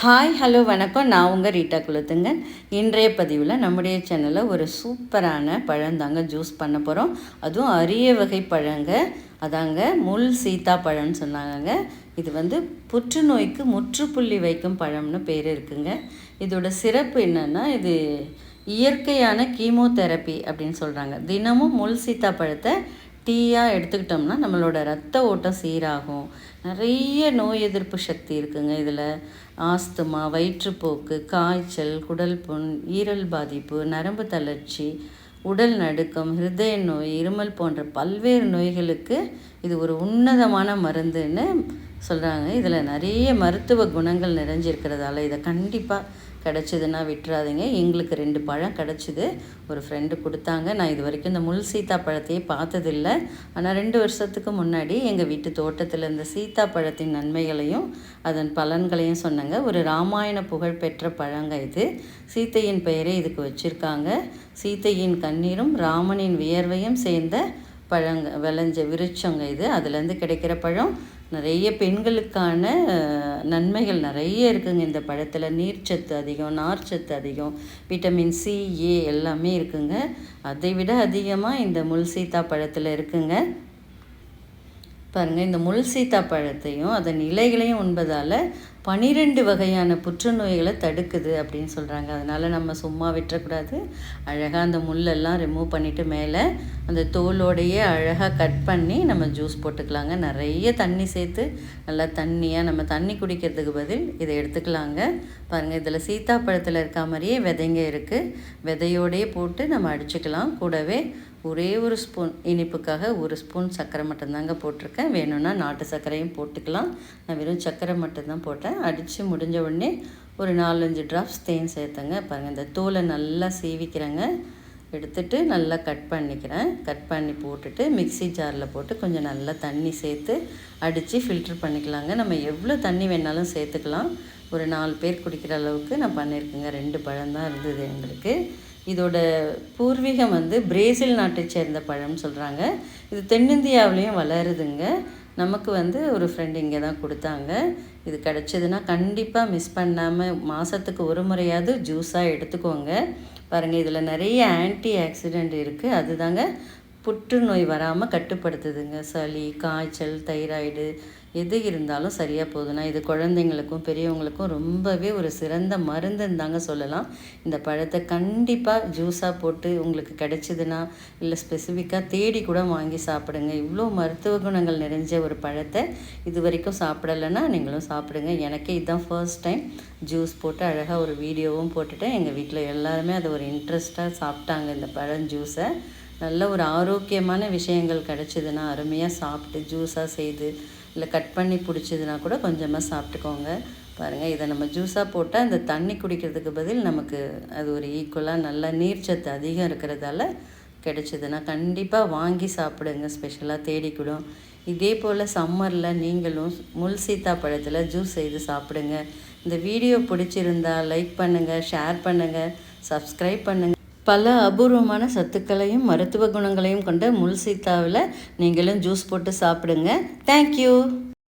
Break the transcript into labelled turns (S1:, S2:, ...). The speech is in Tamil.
S1: ஹாய் ஹலோ வணக்கம். நான் உங்கள் ரீட்டா குலத்துங்க இன்றைய பதிவில் நம்முடைய சேனலில் ஒரு சூப்பரான பழந்தாங்க ஜூஸ் பண்ண போகிறோம் அதுவும் அரிய வகை பழங்க. அதாங்க முள் சீத்தா பழம்னு சொன்னாங்க இது வந்து புற்றுநோய்க்கு முற்றுப்புள்ளி வைக்கும் பழம்னு பேர் இருக்குங்க. இதோட சிறப்பு என்னென்னா இது இயற்கையான கீமோதெரப்பி அப்படின்னு சொல்கிறாங்க தினமும் முள் சீத்தாப்பழத்தை டீயாக எடுத்துக்கிட்டோம்னா நம்மளோட ரத்த ஓட்டம் சீராகும். நிறைய நோய் எதிர்ப்பு சக்தி இருக்குங்க இதில். ஆஸ்துமா வயிற்றுப்போக்கு காய்ச்சல் குடல் புண் ஈரல் பாதிப்பு நரம்பு தளர்ச்சி உடல் நடுக்கம் ஹிருதய நோய் இருமல் போன்ற பல்வேறு நோய்களுக்கு இது ஒரு உன்னதமான மருந்துன்னு சொல்கிறாங்க இதில் நிறைய மருத்துவ குணங்கள் நிறைஞ்சிருக்கிறதால இதை கண்டிப்பாக கிடச்சிதுன்னா விட்டுறாதீங்க. எங்களுக்கு ரெண்டு பழம் கிடச்சிது. ஒரு ஃப்ரெண்டு கொடுத்தாங்க. நான் இது வரைக்கும் இந்த முள் சீத்தாப்பழத்தையே பார்த்ததில்லை பார்த்ததில்ல. ஆனால் ரெண்டு வருஷத்துக்கு முன்னாடி எங்கள் வீட்டு தோட்டத்தில் இந்த சீத்தாப்பழத்தின் நன்மைகளையும் அதன் பலன்களையும் சொன்னாங்க. ஒரு ராமாயண புகழ் பெற்ற பழங்க இது. சீத்தையின் பெயரே இதுக்கு வச்சுருக்காங்க. சீத்தையின் கண்ணீரும் ராமனின் வியர்வையும் சேர்ந்த பழங்க விளைஞ்ச விருட்சங்க இது. அதுலேருந்து கிடைக்கிற பழம். நிறைய பெண்களுக்கான நன்மைகள் நிறைய இருக்குங்க. இந்த பழத்தில் நீர்ச்சத்து அதிகம் நார்ச்சத்து அதிகம் விட்டமின் சி ஏ எல்லாமே இருக்குங்க. அதை விட அதிகமாக இந்த முள் சீத்தா பழத்தில் இருக்குங்க. பாருங்கள் இந்த முள் சீத்தா பழத்தையும் அதன் இலைகளையும் உண்பதால் பனிரெண்டு வகையான புற்றுநோய்களை தடுக்குது அப்படின்னு சொல்கிறாங்க அதனால் நம்ம சும்மா விட்டுறக்கூடாது. அழகாக அந்த முள்ளெல்லாம் ரிமூவ் பண்ணிவிட்டு மேலே அந்த தோலோடையே அழகாக கட் பண்ணி நம்ம ஜூஸ் போட்டுக்கலாங்க. நிறைய தண்ணி சேர்த்து நல்லா தண்ணியாக நம்ம தண்ணி குடிக்கிறதுக்கு பதில் இதை எடுத்துக்கலாங்க. பாருங்கள் இதில் சீத்தாப்பழத்தில் இருக்க மாதிரியே விதைங்க இருக்குது விதையோடையே போட்டு நம்ம அடிச்சுக்கலாம். கூடவே ஒரே ஒரு ஸ்பூன் இனிப்புக்காக ஒரு ஸ்பூன் சர்க்கரை மட்டும்தாங்க போட்டிருக்கேன். வேணும்னா நாட்டு சர்க்கரையும் போட்டுக்கலாம். நான் வெறும் சர்க்கரை மட்டும்தான் போட்டேன். அடித்து முடிஞ்ச உடனே ஒரு நாலஞ்சு ட்ராப்ஸ் தேன் சேர்த்துங்க. பாருங்கள் இந்த தோலை நல்லா சீவிக்கிறேங்க. எடுத்துட்டு நல்லா கட் பண்ணிக்கிறேன். கட் பண்ணி போட்டுட்டு மிக்சி ஜாரில் போட்டு கொஞ்சம் நல்லா தண்ணி சேர்த்து அடித்து ஃபில்ட்ரு பண்ணிக்கலாங்க. நம்ம எவ்வளோ தண்ணி வேணாலும் சேர்த்துக்கலாம். ஒரு நாலு பேர் குடிக்கிற அளவுக்கு நான் பண்ணியிருக்கேங்க. ரெண்டு பழம் தான் இருந்தது எங்களுக்கு. இதோட பூர்வீகம் வந்து பிரேசில் நாட்டை சேர்ந்த பழம்னு சொல்கிறாங்க இது தென்னிந்தியாவிலையும் வளருதுங்க. நமக்கு வந்து ஒரு ஃப்ரெண்டு இங்கே தான் கொடுத்தாங்க. இது கிடச்சிதுன்னா கண்டிப்பாக மிஸ் பண்ணாமல் மாதத்துக்கு ஒரு முறையாவது ஜூஸாக எடுத்துக்கோங்க. பாருங்கள் இதில் நிறைய ஆன்டி ஆக்சிடெண்ட் இருக்குது அதுதாங்க புற்றுநோய் வராமல் கட்டுப்படுத்துதுங்க. சளி காய்ச்சல் தைராய்டு எது இருந்தாலும் சரியாக போகுதுன்னா இது குழந்தைங்களுக்கும் பெரியவங்களுக்கும் ரொம்பவே ஒரு சிறந்த மருந்துன்னு தாங்க சொல்லலாம். இந்த பழத்தை கண்டிப்பாக ஜூஸாக போட்டு உங்களுக்கு கிடைச்சிதுன்னா இல்லை ஸ்பெசிஃபிக்காக தேடி கூட வாங்கி சாப்பிடுங்க. இவ்வளோ மருத்துவ குணங்கள் நிறைஞ்ச ஒரு பழத்தை இது வரைக்கும் சாப்பிடலைன்னா நீங்களும் சாப்பிடுங்க. எனக்கே இதுதான் ஃபர்ஸ்ட் டைம் ஜூஸ் போட்டு அழகாக ஒரு வீடியோவும் போட்டுட்டேன். எங்கள் வீட்டில் எல்லாருமே அதை ஒரு இன்ட்ரெஸ்ட்டாக சாப்பிட்டாங்க இந்த பழம் ஜூஸை. நல்ல ஒரு ஆரோக்கியமான விஷயங்கள் கிடச்சிதுன்னா அருமையாக சாப்பிட்டு ஜூஸாக செய்து இல்லை கட் பண்ணி பிடிச்சதுன்னா கூட கொஞ்சமாக சாப்பிட்டுக்கோங்க. பாருங்கள் இதை நம்ம ஜூஸாக போட்டால் அந்த தண்ணி குடிக்கிறதுக்கு பதில் நமக்கு அது ஒரு ஈக்குவலாக நல்ல நீர்ச்சத்து அதிகம் இருக்கிறதால கிடைச்சதுன்னா கண்டிப்பாக வாங்கி சாப்பிடுங்க. ஸ்பெஷலாக தேடிக்கூடும். இதே போல் சம்மரில் நீங்களும் முள் சீத்தா பழத்தில் ஜூஸ் செய்து சாப்பிடுங்க. இந்த வீடியோ பிடிச்சிருந்தா லைக் பண்ணுங்கள் ஷேர் பண்ணுங்கள் சப்ஸ்கிரைப் பண்ணுங்கள் பல அபூர்வமான சத்துக்களையும் மருத்துவ குணங்களையும் கொண்ட முள் சீத்தாவில் நீங்களும் ஜூஸ் போட்டு சாப்பிடுங்க. தேங்க்யூ